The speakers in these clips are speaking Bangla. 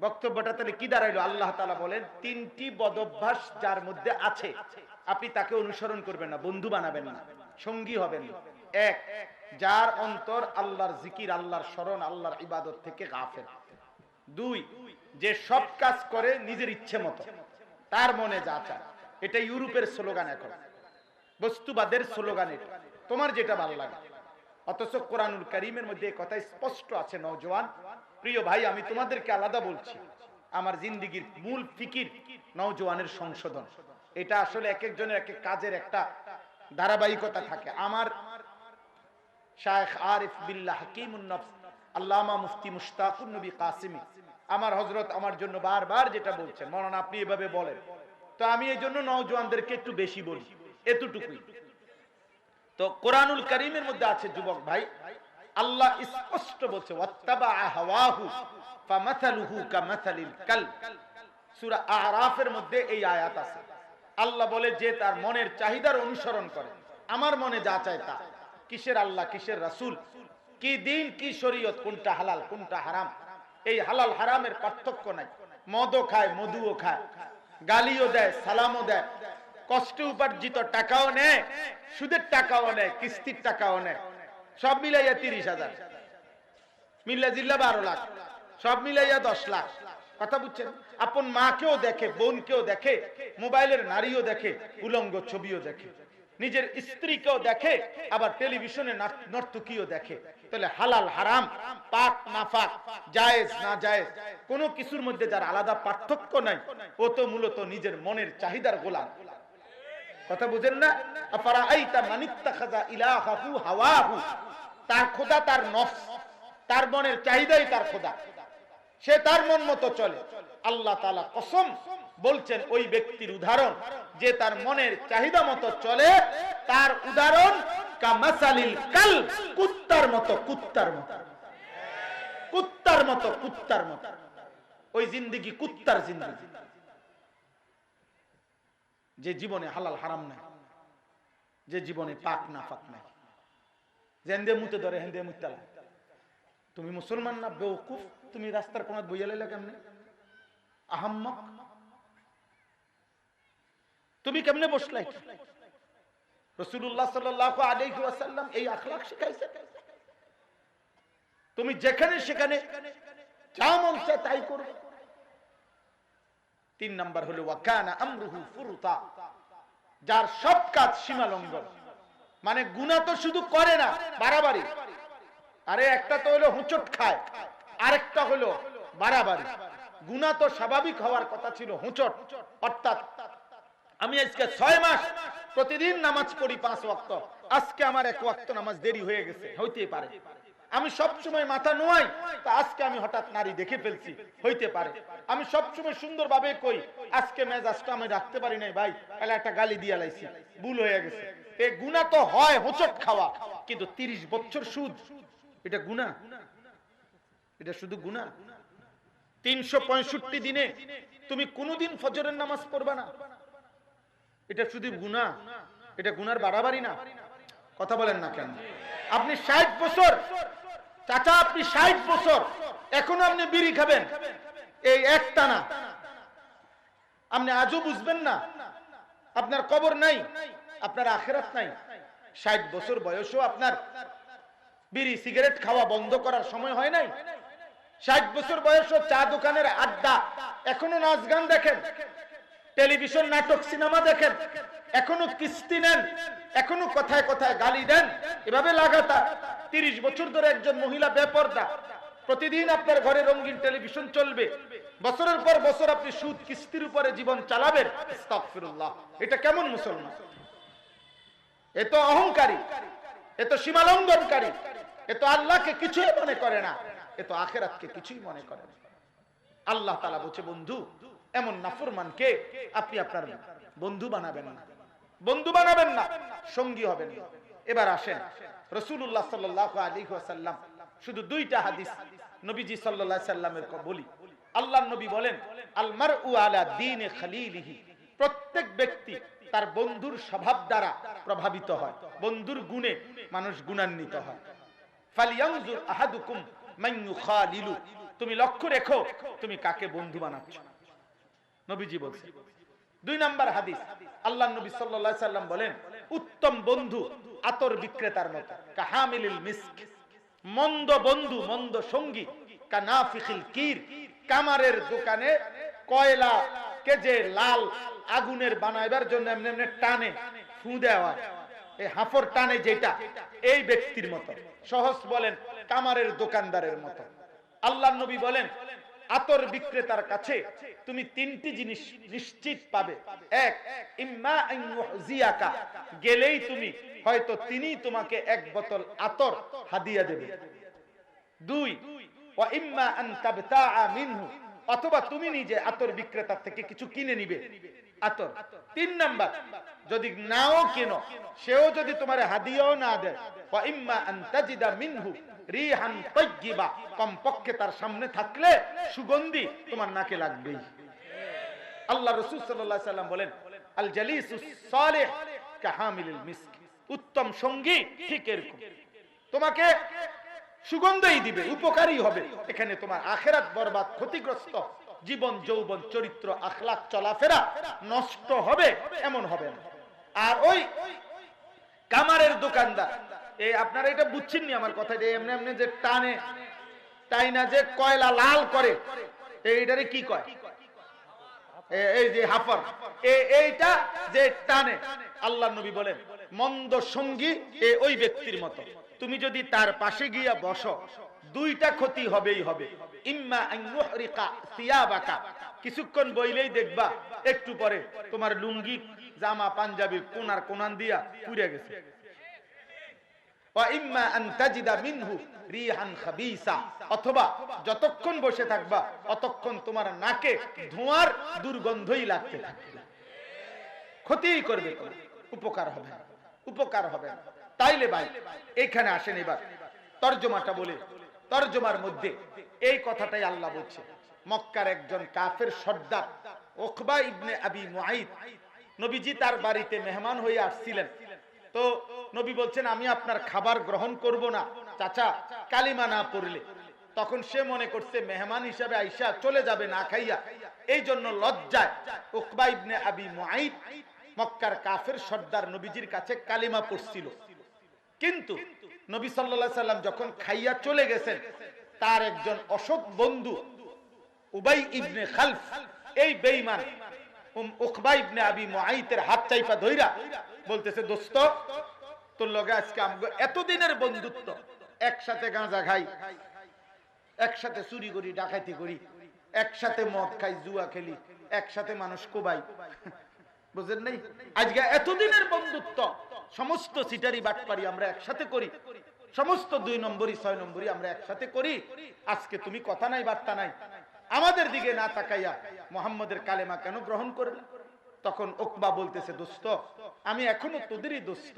বক্তব্যটা তাহলে কি দাঁড়াইলো? আল্লাহ তালা বলেন, তিনটি বদভ্যাস যার মধ্যে আছে। আপনি তাকে অনুসরণ করবেন না, বন্ধু বানাবেন না, সঙ্গী হবেন এক, যার অন্তর আল্লাহর জিকির, আল্লাহর স্মরণ, আল্লাহর ইবাদত থেকে গাফেল। দুই, যে সব কাজ করে নিজের ইচ্ছে মতো, তার মনে যা চায়। এটা ইউরোপের স্লোগান এখন। বস্তুবাদের স্লোগান এটা। তোমার যেটা ভালো লাগে। অথচ কোরআনুল করিমের মধ্যে কথা স্পষ্ট আছে, নওজোয়ান। প্রিয় ভাই, আমি তোমাদেরকে আলাদা বলছি। আমার জিন্দিগির মূল ফিকির নওজোয়ানের সংশোধন। এটা আসলে এক একজনের এক এক কাজের একটা ধারাবাহিকতা থাকে। আমার শায়েখ আরিফ বিল্লাহ হাকিমুন নফস, আল্লামা মুফতি মুশতাকুন নবী কাসিমি। আমার হযরত আমার জন্য বারবার যেটা বলছেন মরণ আপনি এভাবে বলেন। তো আমি এই জন্য নওজোয়ানদেরকে একটু বেশি বলি। এতটুকুই। তো কোরআনুল করিমের মধ্যে আছে যুবক ভাই আল্লাহ স্পষ্ট বলছে আরাফের মধ্যে এই আয়াত আছে। আল্লাহ বলে, যে তার মনের চাহিদার অনুসরণ করে, আমার মনে যা চায় তা। কিসের আল্লাহ, কিসের রাসূল? কি দিন, কি শরীয়ত, কোনটা হালাল, কোনটা হারাম? এই হালাল হারামের পার্থক্য নাই। মদও খায়, মধুও খায়, গালিও দেয়, সালামও দেয়। কষ্টে উপার্জিত টাকাও নেয়, সুদের টাকাও নেয়, কিস্তির টাকাও নেয়। সব মিলাইয়া তিরিশ হাজার। মিল্লা জিল্লা বারো লাখ। সব মিলাইয়া দশ লাখ। কথা বুঝছেন? আপন মাকেও দেখে, বোনকেও দেখে, মোবাইলের নারীও দেখে, উলঙ্গ ছবিও দেখে, নিজের স্ত্রীকেও দেখে, আবার টেলিভিশনে নর্তকীও দেখে। তাহলে হালাল হারাম, পাক নাফাক, জায়েজ না জায়েজ, কোনো কিছুর মধ্যে যার আলাদা পার্থক্য নাই, ও তো মূলত নিজের মনের চাহিদার গোলাম। কথা বুঝেন না? আপারা আইতা মানিত্তাখাযা ইলাহাহু হাওয়াহু। তার খোদা তার নফস। তার মনের চাহিদাই তার খোদা। সে তার মন মতো চলে। আল্লাহ তাআলা কসম বলছেন, ওই ব্যক্তির উদাহরণ, যে তার মনের চাহিদা মতো চলে, তার উদাহরণ কামাসালিল কাল কুত্তার মতো কুত্তার মতো। কুত্তার মতো কুত্তার মতো। ওই জিন্দিগি কুত্তার জিন্দিগি। যে জীবনে হালাল হারাম নাই, যে জীবনে পাক না পাক নাই। যে হেন্দে মুতে ধরে, হেন্দে মুতালা তুমি মুসলমান না বেউকুফ তুমি রাস্তার কোন বইয়া লাইলা কেমনে? আহাম্মক। তুমি কেমনে বসলাই রসুল্লাহ আলাইহি ওয়াসাল্লাম এই আখলাক শিখাইছে। তুমি যেখানে সেখানে যা মন চায় তাই করবে। তিন নাম্বার হলো যার সব কাজ সীমা লঙ্ঘন মানে গুনাহ তো শুধু করে না, বাড়াবাড়ি। আরে একটা তো হলো হুঁচট খায়, আরেকটা হলো বাড়াবাড়ি। গুনাহ তো স্বাভাবিক হওয়ার কথা ছিল, হুঁচট। অর্থাৎ আমি আজকে ছয় মাস প্রতিদিন নামাজ পড়ি পাঁচ ওয়াক্ত। আজকে আমার এক ওয়াক্ত নামাজ দেরি হয়ে গেছে, হইতেই পারে। আমি সব সময় মাথা নোয়াই, তা আজকে আমি হঠাৎ নারী দেখে ফেলছি। হইতে পারে। আমি সব সময় সুন্দর ভাবে কই, আজকে মেজাজটা আমি রাখতে পারি নাই ভাই, তাহলে একটা গালি দিয়ে লাইছি। ভুল হয়ে গেছে। এই গুণা তো হয় হোচট খাওয়া, কিন্তু তিরিশ বছর সুদ, এটা গুণা? এটা শুধু গুণা? তিনশো পঁয়ষট্টি দিনে তুমি কোনোদিন ফজরের নামাজ পড়বা না। এটা শুধু গুণা, এটা গুনার বাড়াবাড়ি না। কথা বলেন না কেন? আপনি ষাট বছর চাচা আপনি ষাট বছর, এখনও আপনি বিড়ি খাবেন। এই একটা না আপনি আজও বুঝবেন না, আপনার কবর নাই, আপনার আখেরাত নাই। ষাট বছর বয়সও আপনার বিড়ি, সিগারেট খাওয়া বন্ধ করার সময় হয় নাই। ষাট বছর বয়সও চা দোকানের আড্ডা, এখনও নাচ গান দেখেন। টেলিভিশন, নাটক, সিনেমা দেখেন। এখনও কিস্তি নেন, এখনও কথায় কথায় গালি দেন। এভাবে লাগাতার তিরিশ বছর ধরে একজন মহিলা বেপর্দা। প্রতিদিন আপনার ঘরে রঙিন টেলিভিশন চলবে। বছরের পর বছর আপনি সুদ কিস্তির উপরে জীবন চালাবেন। এটা কেমন মুসলমান? এ তো অহংকারী। এ তো সীমালঙ্ঘনকারী। এ তো আল্লাহকে কিছুই মনে করে না। এ তো আখেরাতকে কিছুই মনে করে না। আল্লাহ তালা বলছে, বন্ধু, এমন নাফরমানকে আপনি আপনার বন্ধু বানাবেন না। বন্ধু বানাবেন না, সঙ্গী হবেন এবার আসেন। রসুল্লাহ সাল্লাহ আলী সাল্লাম শুধু দুইটা হাদিস নবীজি সাল্লাহ সাল্লামের বলি। আল্লাহ নবী বলেন আলমার উ আলা দিন প্রত্যেক ব্যক্তি তার বন্ধুর স্বভাব দ্বারা প্রভাবিত হয়। বন্ধুর গুণে মানুষ গুণান্বিত হয়। তুমি লক্ষ্য রেখো, তুমি কাকে বন্ধু বানাচ্ছ? নবীজি বলছে দুই নাম্বার হাদিস আল্লাহ নবী সাল্লাম বলেন, উত্তম বন্ধু আতর বিক্রেতার মতো। কাহামিলিল মিস্ক। মন্দ বন্ধু, মন্দ সঙ্গী। কানাফিখিল কির। কামারের দোকানে কয়লা কে যে লাল আগুনের বানাইবার জন্য এমনি এমনি টানে, ফু দেওয়া। এই হাফর টানে যেটা, এই ব্যক্তির মতো। সহজ বলেন, কামারের দোকানদারের মতো। আল্লাহ নবী বলেন আতর বিক্রেতার কাছে তুমি তিনটি জিনিস নিশ্চিত পাবে। এক, ইম্মা ইউহজিয়াকা। গেলেই তুমি, হয়তো তিনি তোমাকে এক বোতল আতর হাদিয়া দেবে। দুই ইম্মা আন অথবা তুমি নিজে আতর বিক্রেতার থেকে কিছু কিনে নিবে। আতর। তিন নাম্বার, যদি নাও কেনো, সেও যদি তোমার হাদিয়াও না দেয় মিনহু রিহান তাইয়্যিবা। কমপক্ষে তার সামনে থাকলে সুগন্ধি তোমার নাকে লাগবেই। আল্লাহ রাসূল আলাইহি সাল্লাম বলেন, আল জালিসুস সালিহ কাহামিলিল মিস্ক। উত্তম সঙ্গী ঠিক এরকম। তোমাকে সুগন্ধই দিবে, উপকারী হবে। এখানে তোমার আখেরাত বরবাদ, ক্ষতিগ্রস্ত জীবন, যৌবন, চরিত্র আখলাক চলাফেরা নষ্ট হবে, এমন হবে আর ওই কামারের দোকানদার, এই আপনারা এটা বুঝছেননি আমার কথা, যে এমনি এমনি যে টানে, তাই না যে কয়লা লাল করে, এইটারে কি কয়? এই যে হাফার এইটা যে টানে, আল্লাহ নবী বলেন, মন্দ সঙ্গী এ ওই ব্যক্তির মতো। তুমি যদি তার পাশে গিয়া বসো, দুইটা ক্ষতি হবেই হবে। ইম্মা সিয়াবাকা। কিছুক্ষণ বইলেই দেখবা, একটু পরে তোমার লুঙ্গি, জামা পাঞ্জাবির কোনার কোনান দিয়া পুড়ে গেছে। অথবা যতক্ষণ বসে থাকবা, অতক্ষণ তোমার নাকে ধোঁয়ার দুর্গন্ধই লাগতে থাকবে। ক্ষতিই করবে উপকার হবে উপকার হবে না। তাইলে ভাই, এখানে আসেন এবার। তর্জমাটা বলে, তর্জমার মধ্যে এই কথাটাই আল্লাহ বলছে। মক্কার একজন কাফের সর্দার ওখবা ইবনে আবি মুআইদ নবীজি তার বাড়িতে মেহমান হয়ে আসছিলেন। তো নবী বলছেন, আমি আপনার খাবার গ্রহণ করব না, চাচা, কালিমা না পড়লে। তখন সে মনে করছে, মেহমান হিসাবে আইসা চলে যাবে না খাইয়া। এই জন্য লজ্জায় উকবা ইবনে আবি মুআইদ মক্কার কাফের সর্দার নবীজির কাছে কালিমা পড়ছিল। কিন্তু নবী সাল্লাল্লাহু সাল্লাম যখন খাইয়া চলে গেছেন, তার একজন অসৎ বন্ধু উবাই ইবনে খালফ, এই লগে আজকে এতদিনের বন্ধুত্ব, একসাথে গাঁজা খাই, একসাথে চুরি করি, ডাকাতি করি, একসাথে মদ খাই, জুয়া খেলি, একসাথে মানুষ কোবাই। বুঝেন নাই? আজকে এতদিনের বন্ধুত্ব, সমস্ত সিটারি বাটপারি আমরা একসাথে করি, সমস্ত দুই নম্বরই, ছয় নম্বরই আমরা একসাথে করি। আজকে তুমি কথা নাই, বার্তা নাই। আমাদের দিকে না তাকাইয়া মোহাম্মদের কালেমা কেন গ্রহণ করলে? তখন ওকবা বলতেছে, দোস্ত, আমি এখনও তোদেরই দোস্ত।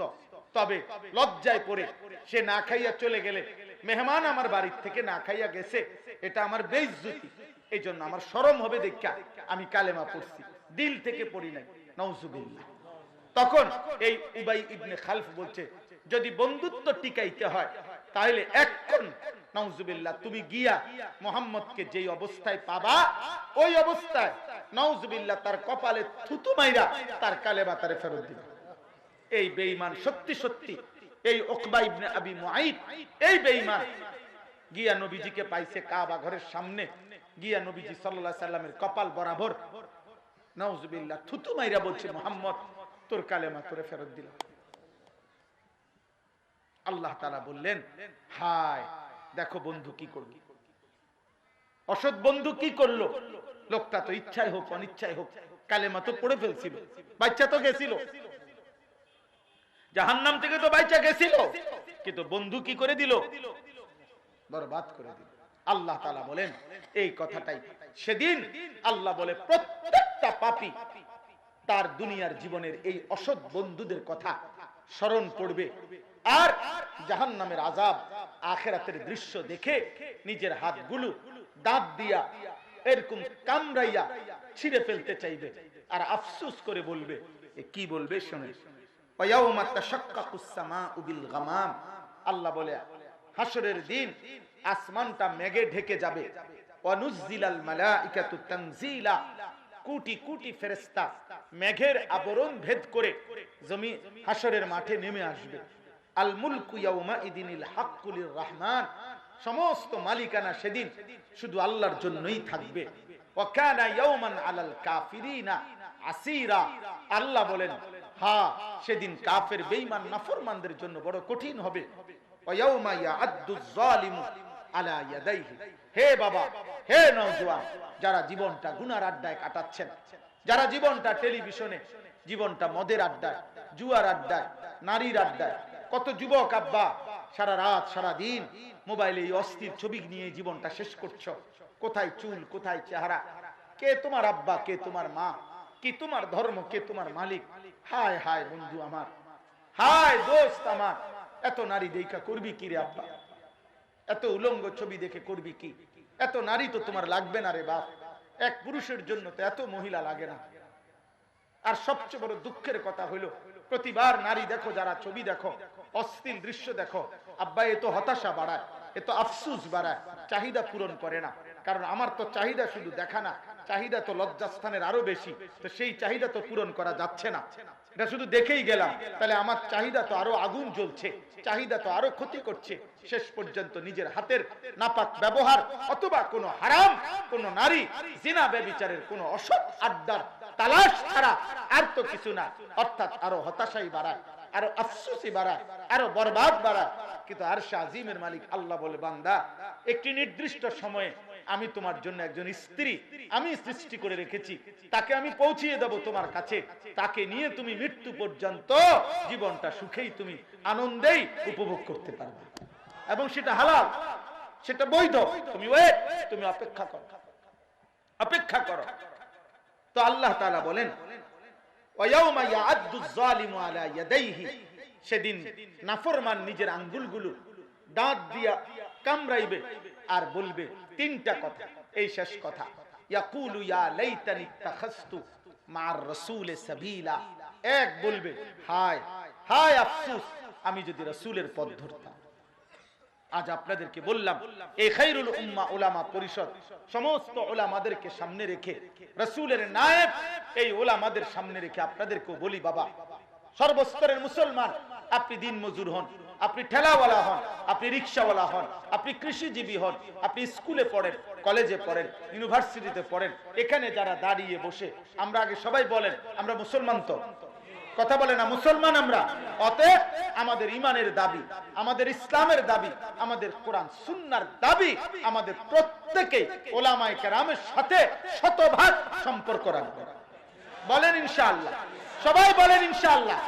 তবে লজ্জায় পড়ে সে না খাইয়া চলে গেলে মেহমান আমার বাড়ির থেকে না খাইয়া গেছে। এটা আমার বেইজ্জতি। এই জন্য আমার সরম হবে দেখা। আমি কালেমা পড়ছি। দিল থেকে পড়ি নাই। তখন এই উবাই ইবনে খালফ বলছে, যদি বন্ধুত্ব টিকাইতে হয়, তাহলে এখন নওজুবিল্লাহ তুমি গিয়া মোহাম্মদকে যেই অবস্থায় পাবা, ওই অবস্থায় নওজুবিল্লাহ তার কপালে থুতু মাইরা তার কালেমা তারে ফেরত দিবে। এই বেঈমান সত্যি সত্যি, এই ওকবা ইবনে আবি মুআইদ এই বেঈমান গিয়া নবীজিকে পাইছে কাবা ঘরের সামনে, গিয়া নবীজি সাল্লাল্লাহু আলাইহি সাল্লামের কপাল বরাবর নাউজুবিল্লাহ, থুতু মাইরা বলছে, মোহাম্মদ, তোর কালেমা তোরে ফেরত দিলাম। আল্লাহ তাআলা বললেন, হায়, দেখো বন্ধু কি করল অসৎ বন্ধু কি করল? লোকটা তো ইচ্ছাই হোক, অনিচ্ছাই হোক, কালেমা তো পড়ে ফেলছিল, বাচ্চা তো গেছিল। জাহান্নাম থেকে তো বাইচা গেছিল, কিন্তু বন্ধু কি করে দিল? বরবাদ করে দিল। আল্লাহ তাআলা বলেন, এই কথাটাই সেদিন আল্লাহ বলে প্রত্যেকটা পাপী তার দুনিয়ার জীবনের এই অসৎ বন্ধুদের কথা স্মরণ করবে আর জাহান্নামের আজাব আখেরাতের দৃশ্য দেখে নিজের হাতগুলো দাঁত দিয়া এরকম কামড়াইয়া ছিঁড়ে ফেলতে চাইবে আর আফসুস করে বলবে কি বলবে শোনে? আল্লাহ বলে হাসরের দিন আসমানটা মেঘে ঢেকে যাবে। ওয়ানুজ্জিলাল মালাইকাতু তানজিলা কোটি কোটি ফেরেশতা মেঘের আবরণ ভেদ করে জমি হাসরের মাঠে নেমে আসবে। আল মুলকু ইয়াউমা ইদিনিল হাক্কুলির রহমান সমস্ত মালিকানা সেদিন শুধু আল্লাহর জন্যই থাকবে। ওয়াকানা ইয়াউমান আলাল কাফিরিনা আসিরা। আল্লাহ বলেন হ্যাঁ সেদিন কাফের, বেঈমান, নাফরমানদের জন্য বড় কঠিন হবে। ওয়ায়াউমা ইয়াআদ্দু যালিমু যারা জীবনটা গুনার আড্ডায় কাটাচ্ছেন, যারা জীবনটা টেলিভিশনে, জীবনটা মদের আড্ডায়, জুয়ার আড্ডায়, নারীর আড্ডায়, কত যুবক আব্বা, সারা রাত, সারা দিন মোবাইলে এই অস্থির ছবি নিয়ে জীবনটা শেষ করছ। কোথায় চুল, কোথায় চেহারা? কে তোমার আব্বা, কে তোমার মা? কি তোমার ধর্ম, কে তোমার মালিক? হায় হায় বন্ধু আমার, হায় দোস্ত আমার, এত নারী দেখা করবি কি রে আব্বা? এত উলঙ্গ ছবি দেখে করবি কি? এত নারী তো তোমার লাগবে না রে বাপ। এক পুরুষের জন্য তো এত মহিলা লাগে না। আর সবচেয়ে বড় দুঃখের কথা হইল, প্রতিবার নারী দেখো, যারা ছবি দেখো অস্থির দৃশ্য দেখো, আব্বা, এ তো হতাশা বাড়ায়, এ তো আফসুস বাড়ায়, চাহিদা পূরণ করে না। কারণ আমার তো চাহিদা শুধু দেখা না, চাহিদা তো লজ্জাস্থানের আরও বেশি, তো সেই চাহিদা তো পূরণ করা যাচ্ছে না। এটা শুধু দেখেই গেলাম। তাহলে আমার চাহিদা তো আরও আগুন জ্বলছে, চাহিদা তো আরও ক্ষতি করছে। শেষ পর্যন্ত নিজের হাতের নাপাক ব্যবহার অথবা কোনো হারাম, কোন নারী, জিনা ব্যবিচারের কোন অসৎ আড্ডার তালাশ ছাড়া আর তো কিছু না। অর্থাৎ আরও হতাশাই বাড়ায়, আরও আফসুসি বাড়ায়, আরও বরবাদ বাড়ায়। কিন্তু আর আজিমের মালিক আল্লাহ বলে, বান্দা, একটি নির্দিষ্ট সময়ে আমি তোমার জন্য একজন স্ত্রী আমি সৃষ্টি করে রেখেছি। তাকে আমি পৌঁছিয়ে দেব তোমার কাছে। তাকে নিয়ে তুমি মৃত্যু পর্যন্ত জীবনটা সুখেই তুমি আনন্দেই উপভোগ করতে পারবে। এবং সেটা হালাল, সেটা বৈধ। তুমি তুমি অপেক্ষা করো। অপেক্ষা করো। তো আল্লাহ তাআলা বলেন সেদিন নাফরমান নিজের আঙ্গুলগুলো দাঁত দিয়া কামড়াইবে। আর বলবে তিনটা কথা। এই শেষ কথা। ইয়াকুলু ইয়া লাইতানি মা'আর রাসূলি সাবিলা। এক বলবে, হায় হায় আফসোস, আমি যদি রাসূলের পথ ধরতাম। আজ আপনাদেরকে বললাম, এই খাইরুল উম্মা ওলামা পরিষদ সমস্ত ওলামাদেরকে সামনে রেখে, রসুলের নায়েব এই ওলামাদের সামনে রেখে আপনাদেরকেও বলি, বাবা, সর্বস্তরের মুসলমান, আপনি দিন মজুর হন। আপনি ঠেলাওয়ালা হন, আপনি রিক্সাওয়ালা হন, আপনি কৃষিজীবী হন, আপনি স্কুলে পড়েন, কলেজে পড়েন, ইউনিভার্সিটিতে পড়েন, এখানে যারা দাঁড়িয়ে বসে, আমরা আগে সবাই বলেন, আমরা মুসলমান তো। কথা বলে না, মুসলমান আমরা। অতএব আমাদের ইমানের দাবি, আমাদের ইসলামের দাবি, আমাদের কোরআন সুন্নার দাবি, আমাদের প্রত্যেকে ওলামায়ে কেরামের সাথে শতভাগ সম্পর্ক রাখবে। বলেন ইনশাআল্লাহ। সবাই বলেন ইনশাআল্লাহ।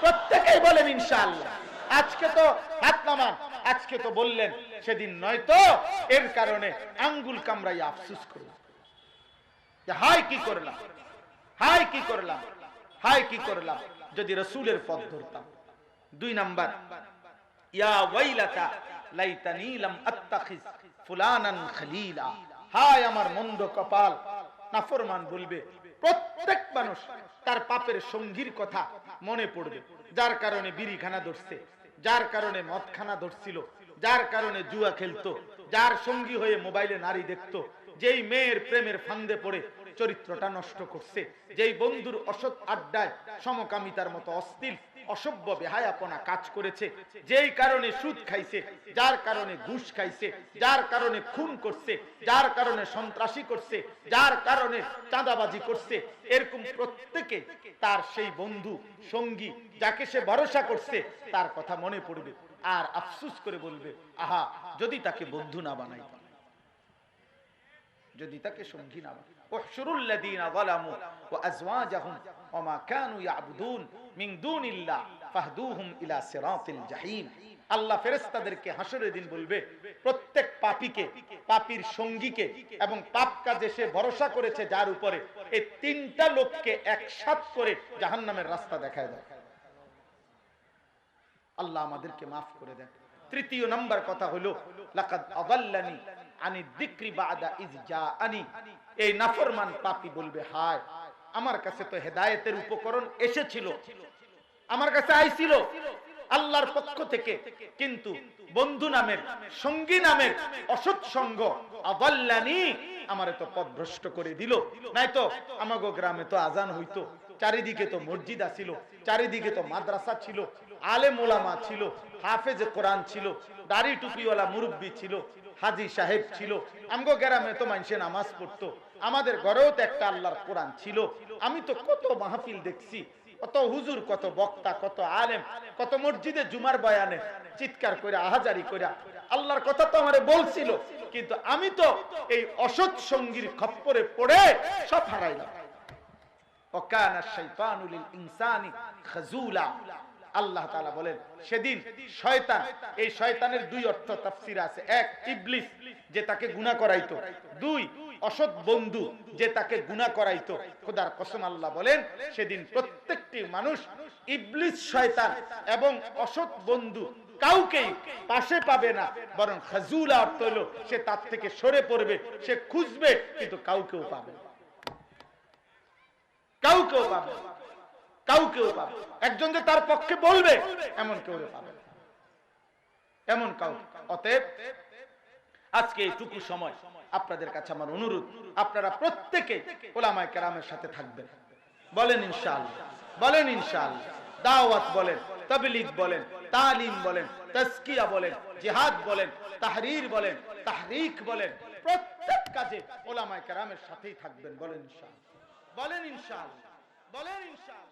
প্রত্যেকেই বলেন ইনশাআল্লাহ। আজকে তো হাত নামান। আজকে তো বললেন, সেদিন নয় তো, এর কারণে আঙ্গুল কামড়াই আফসুস করুন যে হাই কি করলাম? হাই কি করলাম? হাই কি করলাম? যদি রসুলের পথ ধরতাম। দুই নাম্বার, ইয়া লাইতানি লাম আত্তাখিজ ফুলানান খলিলা। হায় আমার মন্দ কপাল। নাফরমান বলবে, প্রত্যেক মানুষ তার পাপের সঙ্গীর কথা মনে পড়বে, যার কারণে বিড়িখানা ধরছে। যার কারণে মদখানা ধরছিল, যার কারণে জুয়া খেলতো, যার সঙ্গী হয়ে মোবাইলে নারী দেখত, যেই মেয়ের প্রেমের ফান্দে পড়ে চরিত্রটা নষ্ট করছে, যেই বন্ধুর অসৎ আড্ডায় সমকামিতার মতো অস্থির অসভ্য বেহায়াপনা কাজ করেছে। যেই কারণে সুদ খাইছে, যার কারণে ঘুষ খাইছে, যার কারণে খুন করছে, যার কারণে সন্ত্রাসী করছে, যার কারণে চাঁদাবাজি করছে, এরকম প্রত্যেকে তার সেই বন্ধু, সঙ্গী, যাকে সে ভরসা করছে, তার কথা মনে পড়বে আর আফসুস করে বলবে, আহা, যদি তাকে বন্ধু না বানাই, যদি তাকে সঙ্গী না বানাই। احشروا الذين ظلموا وازواجهم وما كانوا يعبدون من دون الله فاهدوهم الى صراط الجحيم আল্লাহ ফেরেস্তাদেরকে হাসরের দিন বলবে প্রত্যেক পাপীকে পাপীর সঙ্গীকে এবং পাপ কাজে সে ভরসা করেছে যার উপরে এই তিনটা লোককে একসাথ করে জাহান্নামের রাস্তা দেখায় দেয় আল্লাহ আমাদেরকে মাফ করে দেন তৃতীয় নাম্বার কথা হলো লাকাদ আদাল্লানি আনি যিকরি বাদা ইজ জাআনি। এই নাফরমান পাপী বলবে, হায়, আমার কাছে তো হেদায়েতের উপকরণ এসেছিল, আমার কাছে আইছিল, আল্লাহর পক্ষ থেকে। কিন্তু বন্ধু নামের, সঙ্গী নামের অসৎ সঙ্গ তো করে দিল। নাই তো আমাগো গ্রামে তো আজান হইতো, চারিদিকে তো মসজিদ আছিল, চারিদিকে তো মাদ্রাসা ছিল আলে মোলামা ছিল, হাফেজ কোরআন ছিল, দাড়ি টুপিওয়ালা মুরব্বী ছিল হাজি সাহেব ছিল। আমগো গ্রামে তো মানুষে নামাজ পড়তো। আমাদের ঘরেও তো একটা আল্লাহর কোরআন ছিল। আমি তো কত মাহফিল দেখছি। কত হুজুর, কত বক্তা, কত আলেম, কত মসজিদে জুমার বয়ানে চিৎকার করে আহাজারি করে আল্লাহর কথা তো আমার বলছিল। কিন্তু আমি তো এই অসৎ সঙ্গীর খপ্পরে পড়ে সব হারাইলাম। ওকানা শাইতানুল ইনসানি খাজুলা। আল্লাহ তাআলা বলেন, সেদিন শয়তান, এই শয়তানের দুই অর্থ তাফসীর আছে। এক, ইবলিস, যে তাকে গুনাহ করাইতো। দুই, অসৎ বন্ধু, যে তাকে গুনাহ করাইতো। খোদার কসম আল্লাহ বলেন, সেদিন প্রত্যেকটি মানুষ ইবলিস, শয়তান এবং অসৎ বন্ধু কাউকেই পাশে পাবে না। বরং খাজুলা অর্থ হলো সে তার থেকে সরে পড়বে, সে খুঁজবে, কিন্তু কাউকেও পাবে কাউকেও পাবে না। কাউকেও পাবে। একজন যে তার পক্ষে বলবে, এমন কেউ পাবে এমন কাউ অতএব, আজকে এইটুকু সময় আপনাদের কাছে আমার অনুরোধ। আপনারা প্রত্যেকে ওলামায় কেরামের সাথে থাকবেন। বলেন ইনশাআল্লাহ। বলেন ইনশাআল্লাহ। দাওয়াত বলেন, তাবলিগ বলেন, তালিম বলেন, তাজকিয়া বলেন, জিহাদ বলেন, তাহরির বলেন, তাহরিক বলেন। প্রত্যেক কাজে ওলামায় কেরামের সাথেই থাকবেন। বলেন ইনশাআল্লাহ। বলেন ইনশাআল্লাহ। বলেন ইনশাআল্লাহ।